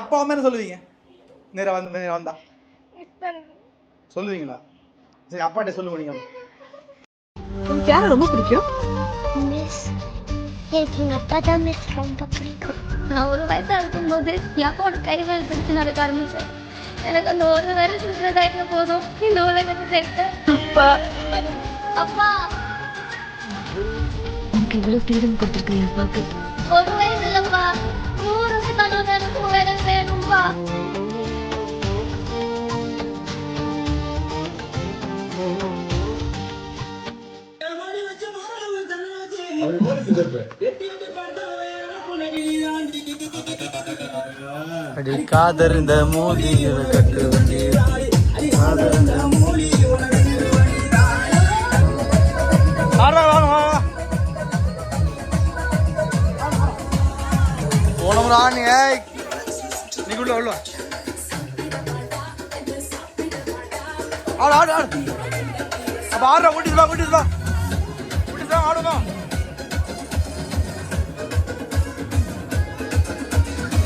அப்பா அம்மா என்ன சொல்லுவீங்க? நேரா வந்து நேரா வந்தா. சொல்லுவீங்களா? சரி அப்பாட்ட சொல்லுங்க நீங்க. உனக்கு யாரை ரொம்ப பிடிக்கும். மிஸ் எனக்கு எங்கள் அப்பா தான் மிஸ் ரொம்ப பிடிக்கும். நான் ஒரு வயசாக இருக்கும்போது என் அப்பாவோட கைவேல் பிடிச்சு நடக்க ஆரம்பிச்சேன். எனக்கு அந்த ஒரு வருஷத்துல தான் போதும். இந்த உலகத்தை சேர்த்தேன் அப்பா. அப்பா. உனக்கு இவ்வளவு ஃப்ரீடம் கொடுத்துருக்கு என் அப்பாவுக்கு. ஒரு அடி காதர் இந்த மோதி கட்டு வண்டி. காதர் இந்த மோதி வாங்க வாங்க வாங்க. போனோம் ராணி ஏய் நீ உள்ள ஆடு ஆடு ஆடு. அப்ப ஆடுற கூட்டிட்டு வா கூட்டிட்டு வா. கூட்டிட்டு வா ஆடுமா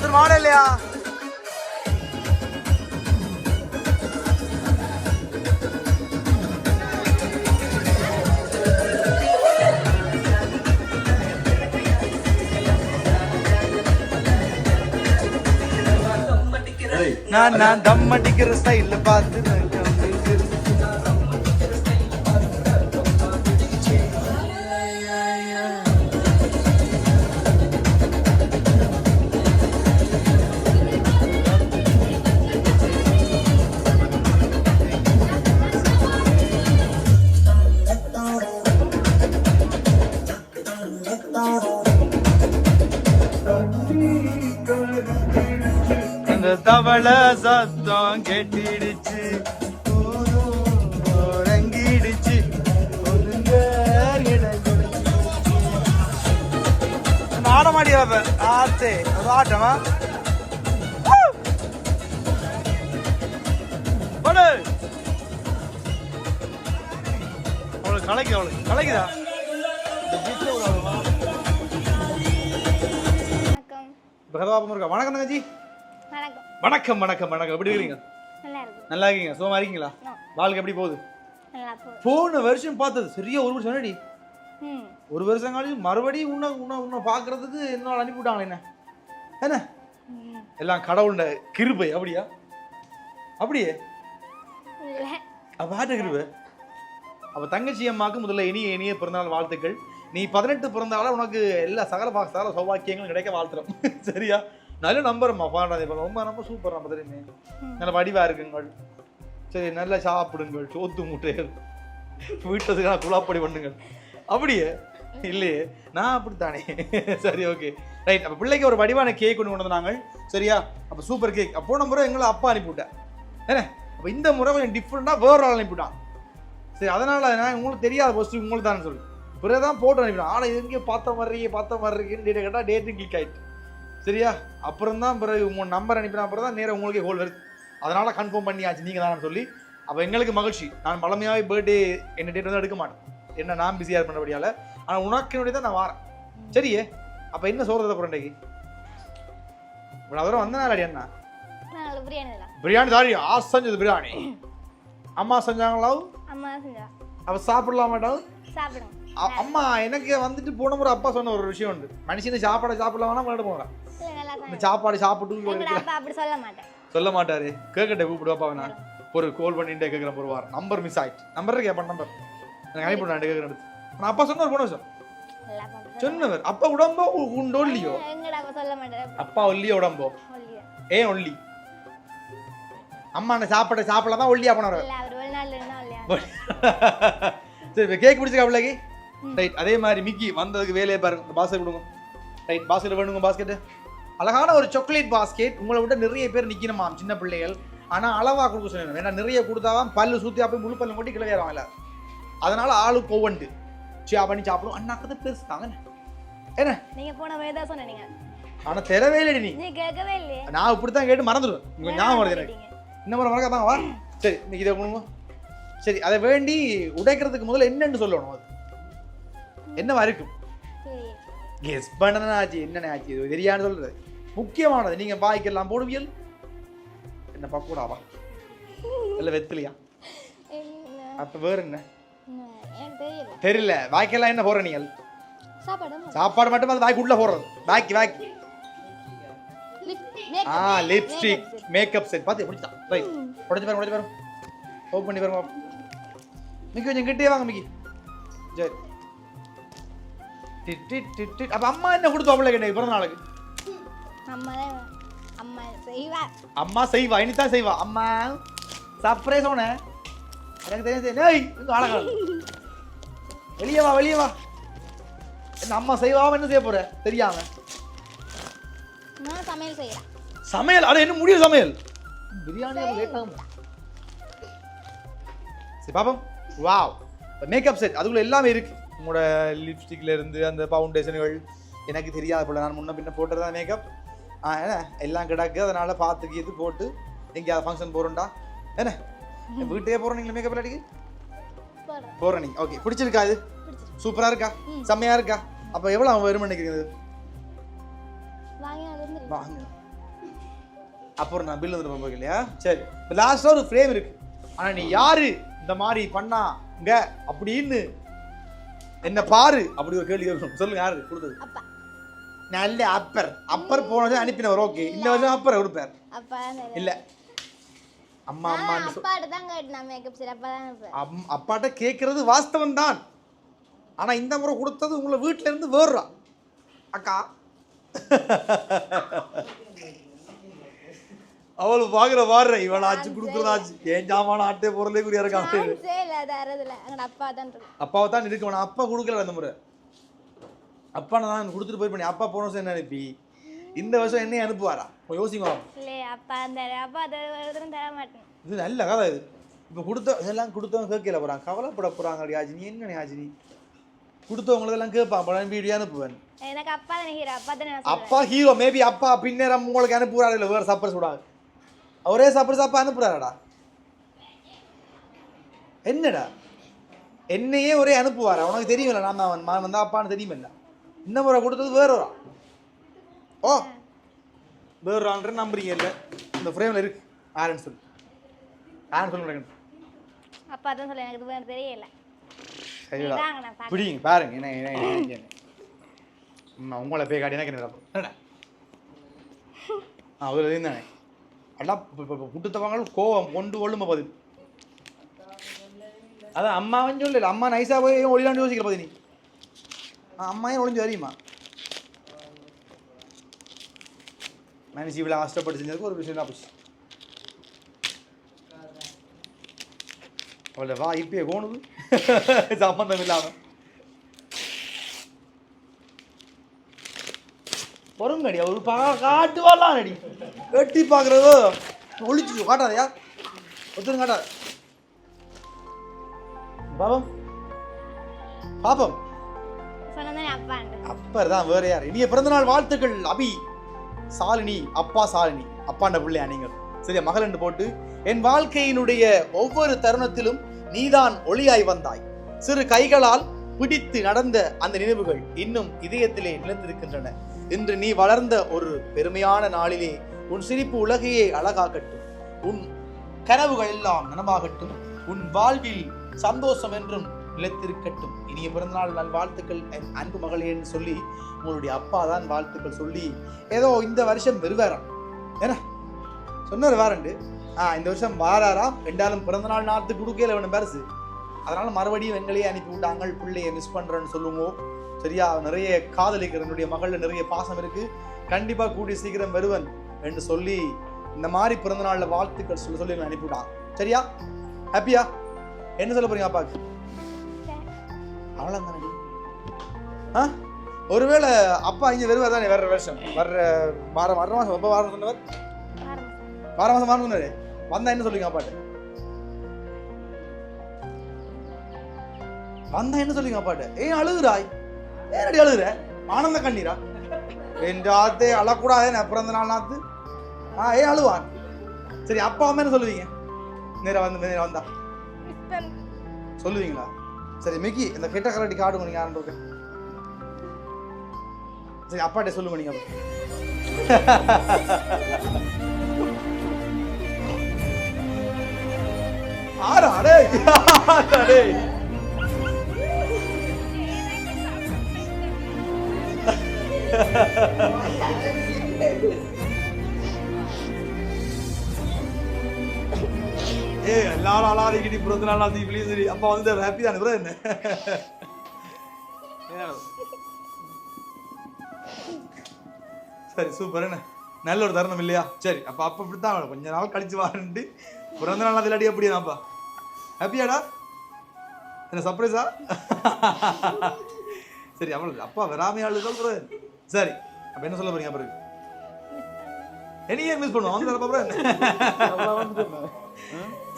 சரி மாட இல்லையா? நான் நான் தம் அடிக்கிற ஸ்டைல பார்த்து தவளை சத்தம் கேட்டிடுச்சு. உறங்கிடுச்சு ஒதுங்க இடம் கொடுச்சு. அந்த ஆடமாடி ஆத்தே அது ஆட்டமா. அவளுக்கு கலைக்குது அவளுக்கு கலைக்குதா? கதாபாத்திரம் இருக்கா? வணக்கம் தங்கச்சி. வணக்கம் வணக்கம் வணக்கம். எப்படி இருக்கீங்க? நல்லா இருக்கீங்க சுகமா இருக்கீங்களா. வாழ்க்கை எப்படி போகுது? போன வருஷம் பார்த்தது சரியா ஒரு வருஷம் என்னடி ஒரு வருஷம் கழிச்சு மறுபடியும் உன்னை உன்னை உன்னை பார்க்கறதுக்கு என்ன அனுப்பிவிட்டாங்களே என்ன? என்ன. எல்லாம் கடவுளோட கிருபை அப்படியா? அப்படியே? ஆட்ட கிருபை? அப்ப தங்கச்சி அம்மாக்கு முதல்ல இனிய இனிய பிறந்தநாள் வாழ்த்துக்கள். நீ பதினெட்டு பிறந்தால உனக்கு எல்லா சகல சகல சௌபாக்கியங்களும் கிடைக்க வாழ்த்துறோம். சரியா? நல்ல நம்பர்மா பாண்டாதி ரொம்ப ரொம்ப சூப்பர் நம்ம தெரியுமே. நல்ல வடிவா இருக்குங்கள். சரி நல்லா சாப்பிடுங்கள். சோத்து முட்டைகள் வீட்டதுக்கான குழாப்படி பண்ணுங்கள். அப்படியே? இல்லையே? நான் அப்படித்தானே? சரி ஓகே ரைட் அப்போ பிள்ளைக்கு ஒரு வடிவான கேக் கொண்டு கொண்டு வந்தாங்க. சரியா? அப்போ சூப்பர் கேக் அப்போ போன முறை எங்களை அப்பா அனுப்பிவிட்டேன் என்ன? அப்போ இந்த முறை கொஞ்சம் டிஃப்ரெண்ட்டாக வேற ஆள் அனுப்பிவிட்டான். சரி அதனால நான் உங்களுக்கு தெரியாத ஃபஸ்ட்டு உங்களுக்கு தானே சொல்லு. பிறகு தான் போட்டு அனுப்பிவிட்டேன் ஆனால் எங்கேயோ பார்த்த மாதிரி பார்த்த மாதிரி இருக்குன்னு கேட்டால் டேட்டு கிளிக் ஆயிட்டு. சரியா? அப்புறம் தான் பிறகு உங்கள் நம்பர் அனுப்பின அப்புறம் தான் நேரம் உங்களுக்கே ஹோல் வருது. அதனால கன்ஃபார்ம் பண்ணியாச்சு. நீங்கள் தான் சொல்லி. அப்போ எங்களுக்கு மகிழ்ச்சி. நான் பழமையாகவே பர்த்டே என்ன டேட் வந்து எடுக்க மாட்டேன். என்ன நான் பிஸியாக பண்ணபடியால் ஆனால் உனக்கு என்னுடைய தான் நான் வாரேன். சரியே? அப்போ என்ன சொல்கிறத அப்புறம் இன்றைக்கு இவ்வளோ தூரம் வந்தனால அடி அண்ணா பிரியாணி தாரி ஆ செஞ்சது பிரியாணி? அம்மா செஞ்சாங்களா? அம்மா செஞ்சா. அப்போ சாப்பிடலாமாட்டாவும் சாப்பிடுங்க. அ- அம்மா எனக்கு வந்துட்டு போன முறை அப்பா சொன்ன ஒரு விஷயம் உண்டு. மனுஷன் சாப்பாடை சாப்பிடலாம் விளையாட போகிறான் இல்லை நல்லா இந்த சாப்பாடு சாப்பிட்டு அப்பா அப்படி சொல்ல மாட்டேன் சொல்ல மாட்டாரு. கேட்கட்ட கூப்பிடுவாப்பா நான் ஒரு கால் பண்ணிட்டே கேட்குறேன் ஒரு வாரம் நம்பர் மிஸ் ஆயிடுச்சு நம்பர் இருக்கு எப்போ நம்பர் எனக்கு அனுப்பி நான் கேட்குறேன் நான் அப்பா விஷயம் அப்பா அப்படி சொல்ல சொன்னவர். அப்பா உடம்போ உண்டோ இல்லையோ? அப்பா அப்பா ஒல்லியோ உடம்போ? ஏன் ஒல்லி? அம்மா நான் சாப்பிட சாப்பிடலாம் ஒல்லியா போனவர்? சரி கேக் பிடிச்சிருக்கா பிள்ளைக்கு. ரைட் அதே மாதிரி மிக்கி வந்ததுக்கு வேலையை பாருங்க. இந்த பாஸ்கெட் கொடுங்க. ரைட் பாஸ்கெட் வேணுங்க பாஸ்கெட் அழகான ஒரு சாக்லேட் பாஸ்கெட் உங்களை விட நிறைய பேர் நிக்கணுமாம் சின்ன பிள்ளைகள்? ஆனா அளவா கொடுக்க சொல்லணும் ஏன்னா நிறைய கொடுத்தாதான் பல்லு சுத்தி போய் முழு பல்லு கொட்டி கிளவியாரும் எல்லாரும் அதனால ஆளுக்கு ஒவ்வொண்டு சியா பண்ணி சாப்பிடும் அண்ணாக்கு தான் பெருசு தாங்க. என்ன? நீங்கள் போன மாதிரி தான் சொன்னீங்க ஆனா தெரவே இல்லடி நீ. கேட்கவே இல்லையே. நான் இப்படித்தான் கேட்டு மறந்துடுவேன். உங்க ஞாபகம் வருது எனக்கு. இந்த முறை மறக்காதாங்க வா. சரி இதை கொடுங்க. சரி அதை வேண்டி உடைக்கிறதுக்கு முதல்ல என்னன்னு சொல்லணும் அது. என்னவா இருக்கும் கெஸ் பண்ணனா ஆச்சு என்னென்ன ஆச்சு? இது தெரியான்னு சொல்றது. முக்கியமானது நீங்க வாய்க்கெல்லாம் போடுவியல். என்ன பக்கூடாவா இல்ல வெத்திலையா? அப்ப வேற என்ன? தெரியல. வாய்க்கெல்லாம் என்ன போற நீங்கள் சாப்பாடு சாப்பாடு மட்டும் அது வாய்க்கு உள்ள போடுறது. வாய்க்கு வாய்க்கு. ஆ லிப்ஸ்டிக் மேக்கப் செட் பார்த்து பிடிச்சா ரைட் உடச்சு பாருங்க உடச்சு பாருங்க. ஓப்பன் பண்ணி பாருங்க மிக்கி கொஞ்சம் கிட்டே வாங்க மிக்கி. சரி. அப்ப அம்மா என்ன கொடுத்தோம் பிள்ளைக்கு இன்னைக்கு பிறந்த நாளுக்கு? அம்மா செய்வா. அம்மா செய்வா இனிதான் செய்வா. அம்மா சர்ப்ரைஸ் உன எனக்கு தெரியும் தெரியும் ஏய் இங்க அழகா வெளியே வா வெளியே வா. என்ன அம்மா செய்வாம என்ன செய்ய போற? தெரியாம. நான் சமையல் செய்யறேன். சமையல்? அட என்ன முடியும் சமையல்? பிரியாணி லேட் ஆகும்? சரி பாப்போம் வாவ் மேக்கப் செட் அதுக்குள்ள எல்லாமே இருக்கு. உங்களோட லிப்ஸ்டிக்ல இருந்து அந்த ஃபவுண்டேஷன்கள் எனக்கு தெரியாது போல. நான் முன்ன பின்ன போட்டுறதா மேக்கப் ஆ என்ன? எல்லாம் கிடக்கு. அதனால பார்த்து இது போட்டு எங்கேயாவது ஃபங்க்ஷன் போகிறோம்டா என்ன? வீட்டையே போகிறோம் நீங்கள் மேக்கப் போடுறேன் போகிறோம் நீங்கள் ஓகே பிடிச்சிருக்கா இது? சூப்பராக இருக்கா? செம்மையாக இருக்கா? அப்போ எவ்வளோ அவன் வருமானம் நினைக்கிறது வாங்கி அப்புறம் நான் பில் வந்துட்டு போக இல்லையா? சரி. இப்போ லாஸ்ட்டாக ஒரு ஃப்ரேம் இருக்கு. ஆனால் நீ யாரு? இந்த மாதிரி பண்ணாங்க அப்படின்னு என்ன பாரு. அப்படி ஒரு கேள்வி கேட்கணும். சொல்லுங்க யாரு? கொடுத்தது. நல்ல அப்பர் அப்பர் போன வருஷம் அனுப்பினவர் ஓகே இந்த வருஷம் அப்பர் கொடுப்பார். இல்ல. அம்மா சொல் அப்பாட்ட கேட்கறது வாஸ்தவம் தான். ஆனா இந்த முறை கொடுத்தது உங்களை வீட்ல இருந்து வேறுறா அக்கா. அவள் பாக்குற வாடுற இவள் ஆச்சு கொடுக்குறதாச்சு. ஏன் ஜாமான ஆட்டே பொருளே குறியா இருக்கான் அப்பா தான் அப்பாவை தான் இருக்கு. வேணாம் அப்பா கொடுக்கல அந்த முறை. அப்பா நான் கொடுத்துட்டு போய் பண்ணி அப்பா போன வருஷம் என்ன அனுப்பி? இந்த வருஷம் என்னையும் அனுப்புவாரா? யோசிங்க. அப்பா தர மாட்டேன். இது நல்ல கதை இது. இப்போ கொடுத்த இதெல்லாம் கொடுத்தவங்க கேட்கல போகிறாங்க கவலைப்பட போகிறாங்க யாஜினி என்ன யாஜினி கொடுத்தவங்களதெல்லாம் கேட்பான். படம் வீடியோ அனுப்புவேன். எனக்கு அப்பா தான் ஹீரோ அப்பா ஹீரோ மேபி அப்பா பின்னேரம் உங்களுக்கு அனுப்புறாரு இல்லை வேறு சப்பர் சுடாது. அவரே சப்பர் சாப்பா அனுப்புறாரடா. என்னடா? என்னையே ஒரே அனுப்புவாரா? உனக்கு தெரியுமில்ல நான் அவன் நான் வந்தா அப்பான்னு தெரியுமில்ல இந்த முறை கொடுத்தது வேற ஒரு. ஓ வேற ஆள்ன்ற நம்புறீங்க இல்லை? இந்த ஃப்ரேமில் இருக்கு. ஆரன் சொல்லு. ஆரன் சொல்லு அப்பா தான் சொல்ல எனக்கு வேற தெரியல. பிடிங்க பாருங்க. என்ன என்ன உங்களை போய் காட்டி எனக்கு என்ன ஆ அதில் இருந்தானே எல்லாம் புட்டுத்தவங்க கோவம் கொண்டு கொள்ளுமா பதில் அதான் அம்மாவும் சொல்லல அம்மா நைஸா போய் ஒளிலாண்டு யோசிக்கிற பதினி அம்மாயும் ஒளிஞ்சு அறியுமா மனுஷி இவ்வளோ கஷ்டப்பட்டு செஞ்சதுக்கு ஒரு விஷயம் தான் போச்சு. அவளை வா இப்பயே கோணுது. சம்மந்தம் இல்லாமல் பொறுங்கடி அவர் பா காட்டுவாலாம் அடி எட்டி பார்க்குறதோ ஒளிச்சு காட்டாதையா? ஒத்துரும் காட்டாத. பாபம். பாப்பம் அப்பான்ட்டு அப்பர் தான் வேற யார். இனிய பிறந்தநாள் வாழ்த்துக்கள் அபி. சாலினி அப்பா சாலினி. அப்பாண்ட பிள்ளையா நீங்கள். சரியா மகள் என்று போட்டு என் வாழ்க்கையினுடைய ஒவ்வொரு தருணத்திலும் நீதான் ஒளியாய் வந்தாய். சிறு கைகளால் பிடித்து நடந்த அந்த நினைவுகள் இன்னும் இதயத்திலே நிலைத்திருக்கின்றன. இன்று நீ வளர்ந்த ஒரு பெருமையான நாளிலே உன் சிரிப்பு உலகையே அழகாக்கட்டும் உன் கனவுகள் எல்லாம் நனவாகட்டும். உன் வாழ்வில் சந்தோஷம் என்றும் நிலைத்திருக்கட்டும். இனிய பிறந்தநாள் நல் வாழ்த்துக்கள். என் அன்பு மகளேன்னு சொல்லி உங்களுடைய அப்பா தான் வாழ்த்துக்கள் சொல்லி ஏதோ இந்த வருஷம் வெறுவாராம் என்ன சொன்னார் வாரண்டு. ஆ இந்த வருஷம் வாராராம். ரெண்டாலும் பிறந்தநாள் நாத்து கொடுக்கல வேணும் பரிசு. அதனால மறுபடியும் எங்களையே அனுப்பி விட்டாங்க பிள்ளைய மிஸ் பண்றேன்னு சொல்லுவோம் சரியா? நிறைய காதலிக்கிற என்னுடைய மகளில் நிறைய பாசம் இருக்கு. கண்டிப்பா கூடிய சீக்கிரம் வருவன் என்று சொல்லி இந்த மாதிரி பிறந்தநாள்ல வாழ்த்துக்கள் சொல்ல சொல்லி என்னை அனுப்பிவிட்டான் சரியா? ஹாப்பியா என்ன சொல்ல போறீங்க அப்பாக்கு? அவ்வளோதானடி ஆ? ஒருவேளை அப்பா இங்கே வருவார் தானே வர்ற வருஷம்? வர்ற வார வர்ற மாதம் எப்போ வாரம் சொன்னவர் வார மாதம் வாரம் சொன்னார். வந்தா என்ன சொல்லுங்க அப்பாட்ட? வந்தா என்ன சொல்லுங்க அப்பாட்ட? ஏன் அழுகுறாய்? ஏனடி அழுகுற? ஆனந்த கண்ணீரா? என் ஆத்தே அழக்கூடாது நான் பிறந்த நாள் நாத்து. ஆ ஏன் அழுவான் சரி அப்பா அம்மா என்ன சொல்லுவீங்க? நேரா வந்து நேரா வந்தா. சொல்லுவீங்களா? சரி மிக்கி இந்த கெட்ட கரடி காடுங்க நீங்க ஆரம்பிக்க சரி அப்பாட்டே சொல்லுங்க நீங்க. ஆறா டேய். ஆறா டேய் ஏய் எல்லாரும் அழாதீங்கடி பிறந்த நாள் அது ப்ளீஸ் அப்பா வந்து ஹாப்பி தானே bro என்ன சரி சூப்பர் என்ன? நல்ல ஒரு தருணம் இல்லையா? சரி அப்ப அப்ப இப்படித்தான் கொஞ்ச நாள் கழிச்சு வாரன்ட்டு பிறந்த நாள் அதில் அடி அப்படியாப்பா ஹாப்பியாடா என்ன சர்ப்ரைஸா சரி அவ்வளவு அப்பா வராமையாளுதான் சொல்றது சரி அப்ப என்ன சொல்ல போறீங்க பிறகு? என்னையே மிஸ் பண்ணுவோம் வந்து அப்புறம்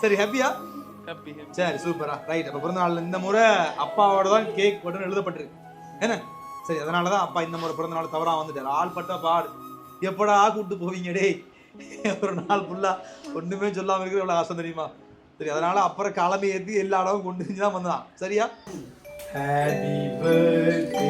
சரி ஹாப்பியா சரி சூப்பரா ரைட் அப்ப பிறந்த நாள் இந்த முறை அப்பாவோட தான் கேக் மட்டும் எழுதப்பட்டிருக்கு. என்ன? சரி அதனால தான் அப்பா இந்த முறை பிறந்த நாள் தவறா வந்துட்டார். ஆள் பட்ட பாடு. எப்படா கூட்டு போவீங்க டேய்? ஒரு நாள் ஃபுல்லா ஒண்ணுமே சொல்லாம இருக்கிற எவ்வளவு ஆசை தெரியுமா? சரி அதனால அப்புறம் கிளம்பி ஏத்தி எல்லா இடமும் கொண்டு வந்து தான் வந்தான். சரியா? Happy birthday